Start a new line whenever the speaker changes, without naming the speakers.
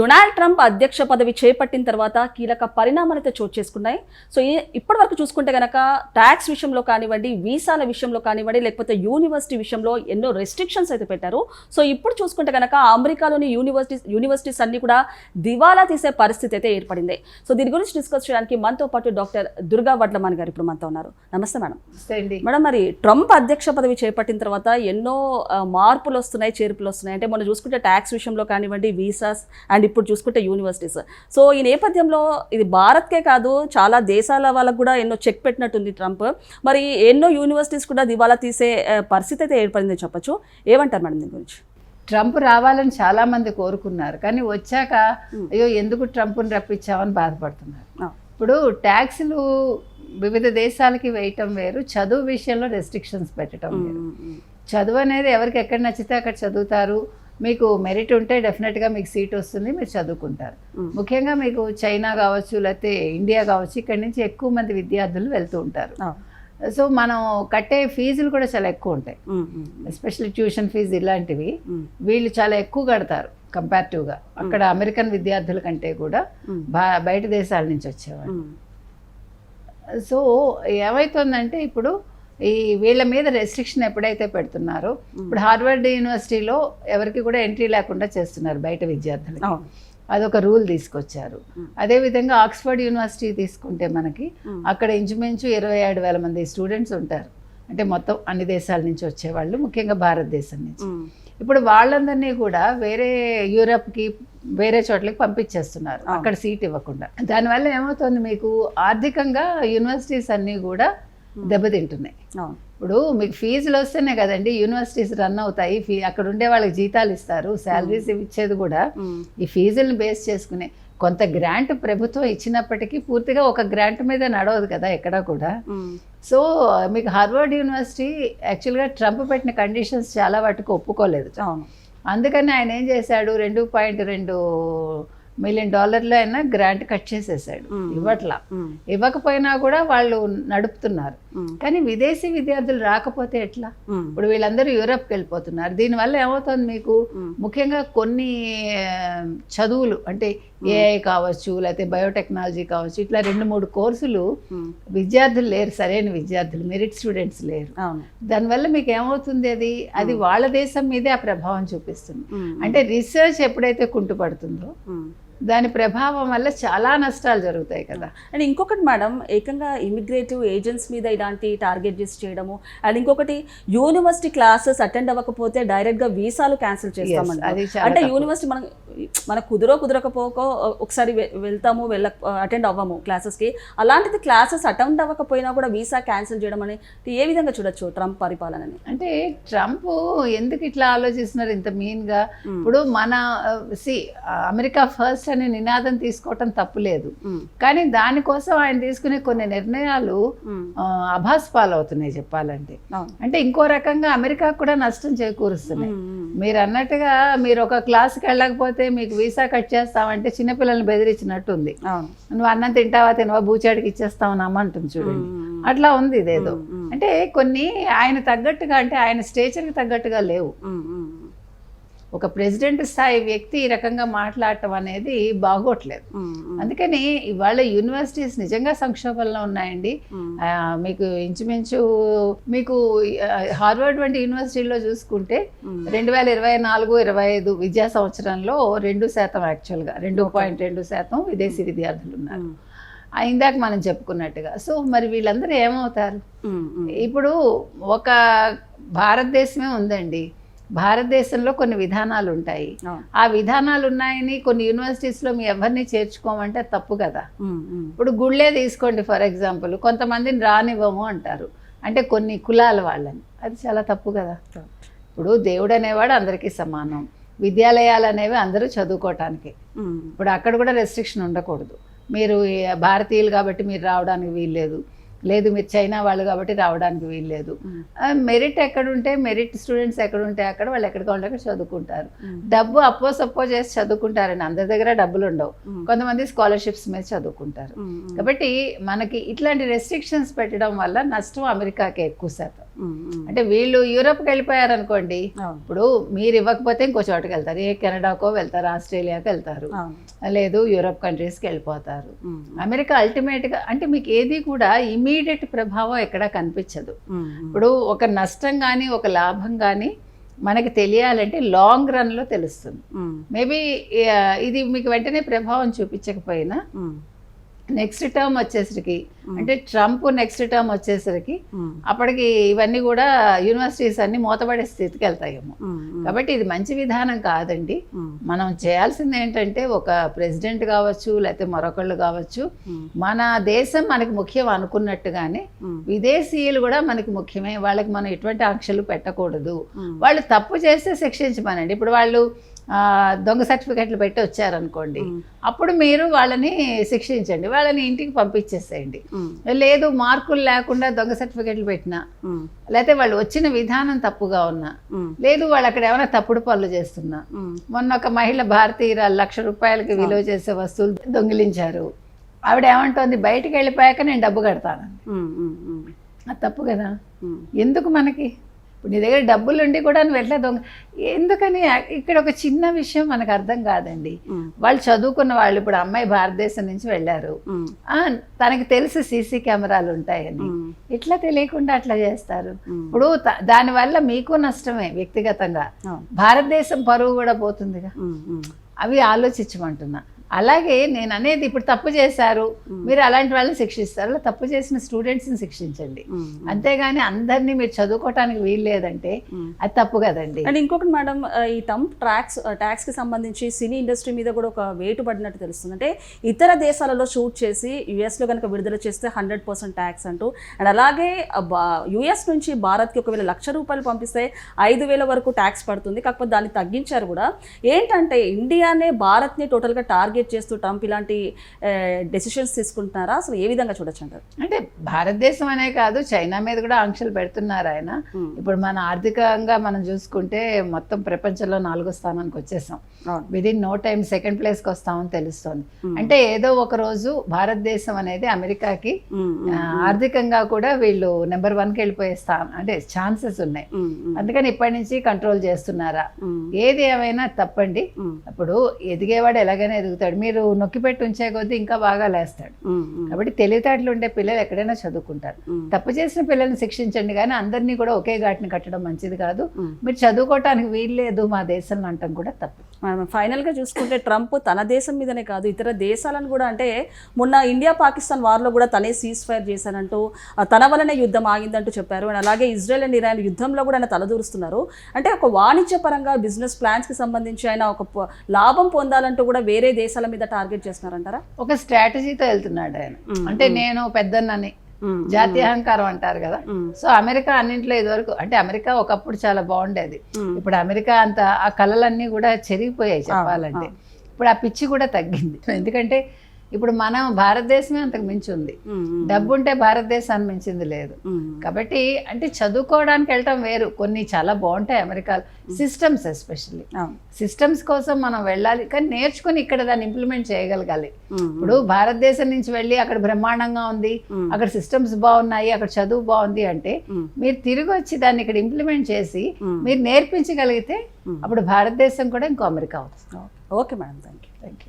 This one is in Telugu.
డొనాల్డ్ ట్రంప్ అధ్యక్ష పదవి చేపట్టిన తర్వాత కీలక పరిణామాలైతే చోటు చేసుకున్నాయి. సో ఇప్పటి వరకు చూసుకుంటే గనక ట్యాక్స్ విషయంలో కానివ్వండి వీసాల విషయంలో కానివ్వండి లేకపోతే యూనివర్సిటీ విషయంలో ఎన్నో రెస్ట్రిక్షన్స్ అయితే పెట్టారు. సో ఇప్పుడు చూసుకుంటే గనక అమెరికాలోని యూనివర్సిటీస్ యూనివర్సిటీస్ అన్ని కూడా దివాలా తీసే పరిస్థితి అయితే ఏర్పడింది. సో దీని గురించి డిస్కస్ చేయడానికి మనతో పాటు డాక్టర్ దుర్గా వడ్లమాన్ గారు ఇప్పుడు మనతో ఉన్నారు. నమస్తే మేడం. మేడం మరి ట్రంప్ అధ్యక్ష పదవి చేపట్టిన తర్వాత ఎన్నో మార్పులు వస్తున్నాయి చేర్పులు వస్తున్నాయి. అంటే మనం చూసుకుంటే ట్యాక్స్ విషయంలో కానివ్వండి వీసాస్ అండ్ ఇప్పుడు చూసుకుంటే యూనివర్సిటీస్ సో ఈ నేపథ్యంలో ఇది భారత్కే కాదు చాలా దేశాల వాళ్ళకు కూడా ఎన్నో చెక్ పెట్టినట్టుంది ట్రంప్. మరి ఎన్నో యూనివర్సిటీస్ కూడా దివాలా తీసే పరిస్థితి అయితే ఏర్పడిందని చెప్పొచ్చు. ఏమంటారు మేడం దీని గురించి?
ట్రంప్ రావాలని చాలా మంది కోరుకున్నారు. కానీ వచ్చాక అయ్యో ఎందుకు ట్రంప్ని రప్పించామని బాధపడుతున్నారు. ఇప్పుడు ట్యాక్సులు వివిధ దేశాలకి వేయటం వేరు చదువు విషయంలో రెస్ట్రిక్షన్స్ పెట్టడం వేరు. చదువు అనేది ఎవరికి ఎక్కడ నచ్చితే అక్కడ చదువుతారు. మీకు మెరిట్ ఉంటే డెఫినెట్గా మీకు సీట్ వస్తుంది మీరు చదువుకుంటారు. ముఖ్యంగా మీకు చైనా కావచ్చు లేకపోతే ఇండియా కావచ్చు ఇక్కడి నుంచి ఎక్కువ మంది విద్యార్థులు వెళ్తూ ఉంటారు. సో మనం కట్టే ఫీజులు కూడా చాలా ఎక్కువ ఉంటాయి. ఎస్పెషల్లీ ట్యూషన్ ఫీజు ఇలాంటివి. వీళ్ళు చాలా ఎక్కువ కడతారు కంపారిటివ్గా అక్కడ అమెరికన్ విద్యార్థుల కంటే కూడా బయట దేశాల నుంచి వచ్చేవాళ్ళు. సో ఏమవుతుందంటే ఇప్పుడు ఈ వీళ్ళ మీద రెస్ట్రిక్షన్ ఎప్పుడైతే పెడుతున్నారో ఇప్పుడు హార్వర్డ్ యూనివర్సిటీలో ఎవరికి కూడా ఎంట్రీ లేకుండా చేస్తున్నారు బయట విద్యార్థులకి.
అవును.
అదొక రూల్ తీసుకొచ్చారు. అదేవిధంగా ఆక్స్ఫర్డ్ యూనివర్సిటీ తీసుకుంటే మనకి. అక్కడ ఇంచుమించు ఇరవై ఏడు వేల మంది స్టూడెంట్స్ ఉంటారు. అంటే మొత్తం అన్ని దేశాల నుంచి వచ్చేవాళ్ళు ముఖ్యంగా భారతదేశం నుంచి. ఇప్పుడు వాళ్ళందరినీ కూడా వేరే యూరప్కి వేరే చోట్లకి పంపించేస్తున్నారు. అక్కడ సీట్ ఇవ్వకుండా. దానివల్ల ఏమవుతుంది మీకు? ఆర్థికంగా యూనివర్సిటీస్ అన్నీ కూడా దెబ్బతింటున్నాయి
అవును
ఇప్పుడు మీకు ఫీజులు వస్తేనే కదండి యూనివర్సిటీస్ రన్ అవుతాయి ఫీ అక్కడ ఉండే వాళ్ళకి జీతాలు ఇస్తారు శాలరీస్ ఇచ్చేది కూడా.
ఉమ్,
ఈ ఫీజులను బేస్ చేసుకునే కొంత గ్రాంట్ ప్రభుత్వం ఇచ్చినప్పటికీ పూర్తిగా ఒక గ్రాంట్ మీద నడవదు కదా ఎక్కడా కూడా. సో మీకు హార్వర్డ్ యూనివర్సిటీ యాక్చువల్గా ట్రంప్ పెట్టిన కండిషన్స్ చాలా వాటికి ఒప్పుకోలేదు. అందుకని ఆయన ఏం చేశాడు రెండు పాయింట్ రెండు మిలియన్ డాలర్లు అయినా గ్రాంట్ కట్ చేసేసాడు. ఇవ్వట్లా. ఇవ్వకపోయినా కూడా వాళ్ళు నడుపుతున్నారు. కానీ విదేశీ విద్యార్థులు రాకపోతే ఎట్లా? ఇప్పుడు వీళ్ళందరూ యూరప్కి వెళ్ళిపోతున్నారు. దీనివల్ల ఏమవుతుంది మీకు? ముఖ్యంగా కొన్ని చదువులు అంటే ఏఐ కావచ్చు లేకపోతే బయోటెక్నాలజీ కావచ్చు ఇట్లా రెండు మూడు కోర్సులు విద్యార్థులు లేరు సరైన విద్యార్థులు మెరిట్ స్టూడెంట్స్ లేరు. దానివల్ల మీకు ఏమవుతుంది అది? అది వాళ్ళ దేశం మీదే ఆ ప్రభావం చూపిస్తుంది. అంటే రీసెర్చ్ ఎప్పుడైతే కుంటుపడుతుందో. దాని ప్రభావం వల్ల చాలా నష్టాలు జరుగుతాయి కదా.
అండ్ ఇంకొకటి మేడం ఏకంగా ఇమిగ్రేటివ్ ఏజెంట్స్ మీద ఇలాంటి టార్గెట్ చేసి చేయడము అండ్ ఇంకొకటి యూనివర్సిటీ క్లాసెస్ అటెండ్ అవ్వకపోతే డైరెక్ట్గా వీసాలు క్యాన్సిల్
చాలా
అంటే. యూనివర్సిటీ మనం మనకు కుదురో కుదరకపోకో ఒకసారి వెళ్తాము వెళ్ళ అటెండ్ అవ్వము క్లాసెస్కి. అలాంటిది క్లాసెస్ అటెండ్ అవ్వకపోయినా కూడా వీసా క్యాన్సిల్ చేయడం అనేది ఏ విధంగా చూడొచ్చు ట్రంప్ పరిపాలనని?
అంటే ట్రంప్ ఎందుకు ఇట్లా ఆలోచిస్తున్నారు ఇంత మీన్గా
Hmm.
ఇప్పుడు మన సి అమెరికా ఫస్ట్ అనే నినాదం తీసుకోవటం తప్పులేదు. కానీ దానికోసం ఆయన తీసుకునే కొన్ని నిర్ణయాలు అభాస్ పాలవుతున్నాయి చెప్పాలంటే. అంటే ఇంకో రకంగా అమెరికా కూడా నష్టం చేకూరుస్తున్నాయి. మీరు అన్నట్టుగా మీరు ఒక క్లాస్కి వెళ్ళకపోతే మీకు వీసా కట్ చేస్తామంటే చిన్నపిల్లల్ని బెదిరించినట్టుంది. నువ్వు అన్నం తింటావా తినవా బూచాడికి ఇచ్చేస్తావు నమ్మంటుంది చూడండి. అట్లా ఉంది ఇదేదో. అంటే కొన్ని ఆయన తగ్గట్టుగా అంటే ఆయన స్టేచర్కి తగ్గట్టుగా లేవు. ఒక ప్రెసిడెంట్ స్థాయి వ్యక్తి ఈ రకంగా మాట్లాడటం అనేది బాగోట్లేదు. అందుకని ఇవాళ యూనివర్సిటీస్ నిజంగా సంక్షోభంలో ఉన్నాయండి. మీకు ఇంచుమించు మీకు హార్వర్డ్ వంటి యూనివర్సిటీలో చూసుకుంటే. రెండు వేల ఇరవై నాలుగు ఇరవై ఐదు విద్యా సంవత్సరంలో రెండు శాతం యాక్చువల్గా రెండు పాయింట్ రెండు శాతం విదేశీ విద్యార్థులు ఉన్నారు. ఇందాక మనం చెప్పుకున్నట్టుగా. సో మరి వీళ్ళందరూ ఏమవుతారు? ఇప్పుడు ఒక భారతదేశమే ఉందండి. భారతదేశంలో కొన్ని విధానాలు ఉంటాయి. ఆ. విధానాలు ఉన్నాయని కొన్ని యూనివర్సిటీస్లో మీ ఎవరిని చేర్చుకోమంటే తప్పు కదా. ఇప్పుడు గుళ్ళే తీసుకోండి ఫర్ ఎగ్జాంపుల్. కొంతమందిని రానివ్వము అంటారు. అంటే కొన్ని కులాల వాళ్ళని. అది చాలా తప్పు కదా. ఇప్పుడు దేవుడు అనేవాడు అందరికీ సమానం. విద్యాలయాలు అనేవి అందరూ చదువుకోవటానికి ఇప్పుడు అక్కడ కూడా రెస్ట్రిక్షన్ ఉండకూడదు. మీరు భారతీయులు కాబట్టి మీరు రావడానికి వీల్లేదు. లేదు మీరు చైనా వాళ్ళు కాబట్టి రావడానికి వీల్లేదు. మెరిట్ ఎక్కడుంటే మెరిట్ స్టూడెంట్స్ ఎక్కడుంటే అక్కడ వాళ్ళు ఎక్కడికి ఉంటే అక్కడ చదువుకుంటారు. డబ్బు అప్పో సప్పో చేసి చదువుకుంటారని అందరి దగ్గర డబ్బులు ఉండవు కొంతమంది స్కాలర్షిప్స్ మీద చదువుకుంటారు. కాబట్టి మనకి ఇట్లాంటి రెస్ట్రిక్షన్స్ పెట్టడం వల్ల నష్టం అమెరికాకి ఎక్కువ శాతం. అంటే వీళ్ళు యూరోప్కి వెళ్ళిపోయారు అనుకోండి ఇప్పుడు మీరు ఇవ్వకపోతే ఇంకో చోటుకి వెళ్తారు. ఏ కెనడాకో వెళ్తారు ఆస్ట్రేలియాకి వెళ్తారు. లేదు యూరోప్ కంట్రీస్కి వెళ్ళిపోతారు. అమెరికా అల్టిమేట్గా అంటే మీకు ఏది కూడా ఇమీడియట్ ప్రభావం ఎక్కడా కనిపించదు. ఇప్పుడు ఒక నష్టం కానీ ఒక లాభం కానీ మనకి తెలియాలంటే లాంగ్ రన్లో తెలుస్తుంది. మేబీ ఇది మీకు వెంటనే ప్రభావం చూపించకపోయినా నెక్స్ట్ టర్మ్ వచ్చేసరికి అంటే ట్రంప్ నెక్స్ట్ టర్మ్ వచ్చేసరికి అప్పటికి ఇవన్నీ కూడా యూనివర్సిటీస్ అన్ని మూతపడే స్థితికి వెళ్తాయేమో. కాబట్టి ఇది మంచి విధానం కాదండి. మనం చేయాల్సింది ఏంటంటే ఒక ప్రెసిడెంట్ కావచ్చు లేకపోతే మరొకళ్ళు కావచ్చు మన దేశం మనకి ముఖ్యం అనుకున్నట్టుగానే విదేశీయులు కూడా మనకి ముఖ్యమే. వాళ్ళకి మనం ఎటువంటి ఆంక్షలు పెట్టకూడదు. వాళ్ళు తప్పు చేస్తే శిక్షించమనండి. ఇప్పుడు వాళ్ళు దొంగ సర్టిఫికెట్లు పెట్టి వచ్చారనుకోండి. అప్పుడు మీరు వాళ్ళని శిక్షించండి. వాళ్ళని ఇంటికి పంపించేసేయండి. లేదు మార్కులు లేకుండా దొంగ సర్టిఫికెట్లు పెట్టినా. లేకపోతే వాళ్ళు వచ్చిన విధానం తప్పుగా ఉన్నా. లేదు వాళ్ళు అక్కడ ఏమైనా తప్పుడు పనులు చేస్తున్నా. మొన్న ఒక మహిళ భారతీయురాలు లక్ష రూపాయలకి విలువ చేసే వస్తువులు దొంగిలించారు. ఆవిడ ఏమంటోంది బయటికి వెళ్ళిపోయాక నేను డబ్బు
ఉమ్,
అది తప్పు కదా. ఎందుకు మనకి? ఇప్పుడు నీ దగ్గర డబ్బులు ఉండి కూడా నువ్వు ఎట్లా దొంగ? ఎందుకని? ఇక్కడ ఒక చిన్న విషయం మనకు అర్థం కాదండి. వాళ్ళు చదువుకున్న వాళ్ళు ఇప్పుడు అమ్మాయి భారతదేశం నుంచి వెళ్ళారు. తనకి తెలుసు సీసీ కెమెరాలు ఉంటాయని. ఇట్లా తెలియకుండా అట్లా చేస్తారు. ఇప్పుడు దానివల్ల మీకు నష్టమే వ్యక్తిగతంగా. భారతదేశం పరువు కూడా పోతుందిగా. అవి ఆలోచించమంటున్నా. అలాగే నేను అనేది ఇప్పుడు తప్పు చేశారు మీరు అలాంటి వాళ్ళని శిక్షిస్తారు అలా తప్పు చేసిన స్టూడెంట్స్ని శిక్షించండి. అంతేగాని అందరినీ మీరు చదువుకోవటానికి వీలు లేదంటే
ఉమ్.
అది తప్పు కదండి.
అండ్ ఇంకొకటి మేడం ఈ టంప్ ట్రాక్స్ ట్యాక్స్కి సంబంధించి సినీ ఇండస్ట్రీ మీద కూడా ఒక వేటు పడినట్టు తెలుస్తుంది. అంటే ఇతర దేశాలలో షూట్ చేసి US లో కనుక విడుదల చేస్తే హండ్రెడ్ పర్సెంట్ ట్యాక్స్ అంటూ అండ్ అలాగే యుఎస్ నుంచి భారత్కి ఒకవేళ లక్ష రూపాయలు పంపిస్తే ఐదు వేల వరకు ట్యాక్స్ పడుతుంది. కాకపోతే దాన్ని తగ్గించారు కూడా. ఏంటంటే ఇండియానే భారత్ని టోటల్గా టార్గెట్ చేస్తూ ట్రంప్ ఇలాంటి డెసిషన్స్ తీసుకుంటున్నారా? అసలు ఏ విధంగా చూడొచ్చు అంటారు?
అంటే భారతదేశం అనే కాదు చైనా మీద కూడా ఆంక్షలు పెడుతున్నారు ఆయన. ఇప్పుడు మన ఆర్థికంగా మనం చూసుకుంటే మొత్తం ప్రపంచంలో నాలుగో స్థానానికి వచ్చేసాం. విదిన్ నో టైం సెకండ్ ప్లేస్కి వస్తామని తెలుస్తోంది. అంటే ఏదో ఒక రోజు భారతదేశం అనేది అమెరికాకి ఆర్థికంగా కూడా వీళ్ళు నెంబర్ వన్కి వెళ్ళిపోయే స్థానం అంటే ఛాన్సెస్ ఉన్నాయి. అందుకని ఇప్పటి నుంచి కంట్రోల్ చేస్తున్నారా? ఏది ఏమైనా తప్పండి.
ఉమ్,
ఇప్పుడు ఎదిగేవాడు ఎలాగైనా ఎదుగుతాడు. మీరు నొక్కి పెట్టి ఉంచే కొద్దీ ఇంకా బాగా లేస్తాడు. కాబట్టి తెలివితేటలు ఉండే పిల్లలు ఎక్కడైనా చదువుకుంటారు. తప్పు చేసిన పిల్లల్ని శిక్షించండి కానీ అందరినీ కూడా ఒకే ఘాటిని కట్టడం మంచిది కాదు. మీరు చదువుకోవటానికి వీల్లేదు మా దేశంలో అంటాం కూడా తప్పు.
మనం ఫైనల్గా చూసుకుంటే ట్రంప్ తన దేశం మీదనే కాదు ఇతర దేశాలను కూడా అంటే మొన్న ఇండియా పాకిస్తాన్ వార్లో కూడా తనే సీజ్ ఫైర్ చేశానంటూ తన వలనే యుద్ధం ఆగిందంటూ చెప్పారు అండ్ అలాగే ఇజ్రాయెల్ అండ్ ఇరాన్ యుద్ధంలో కూడా ఆయన తలదూరుస్తున్నారు అంటే ఒక వాణిజ్యపరంగా బిజినెస్ ప్లాన్స్కి సంబంధించి ఆయన ఒక లాభం పొందాలంటూ కూడా వేరే దేశాల మీద టార్గెట్ చేస్తున్నారంటారా
ఒక స్ట్రాటజీతో వెళ్తున్నాడు ఆయన. అంటే నేను పెద్దన్నని. జాతీయ అహంకారం అంటారు కదా. సో అమెరికా అన్నింటిలో ఇదివరకు అంటే అమెరికా ఒకప్పుడు చాలా బాగుండేది. ఇప్పుడు అమెరికా అంత ఆ కళలన్నీ కూడా చెరిగిపోయాయి చెప్పాలంటే. ఇప్పుడు ఆ పిచ్చి కూడా తగ్గింది. ఎందుకంటే ఇప్పుడు మనం భారతదేశమే అంతకు మించి ఉంది. డబ్బు ఉంటే భారతదేశాన్ని మించింది లేదు. కాబట్టి అంటే చదువుకోవడానికి వెళ్ళటం వేరు కొన్ని చాలా బాగుంటాయి అమెరికా సిస్టమ్స్ ఎస్పెషల్లీ. సిస్టమ్స్ కోసం మనం వెళ్ళాలి కానీ నేర్చుకుని ఇక్కడ దాన్ని ఇంప్లిమెంట్ చేయగలగాలి. ఇప్పుడు భారతదేశం నుంచి వెళ్ళి అక్కడ బ్రహ్మాండంగా ఉంది. అక్కడ సిస్టమ్స్ బాగున్నాయి అక్కడ చదువు బాగుంది అంటే. మీరు తిరిగి వచ్చి దాన్ని ఇక్కడ ఇంప్లిమెంట్ చేసి. మీరు నేర్పించగలిగితే. అప్పుడు భారతదేశం కూడా ఇంకో అమెరికా అవుతుంది
okay madam thank you
thank you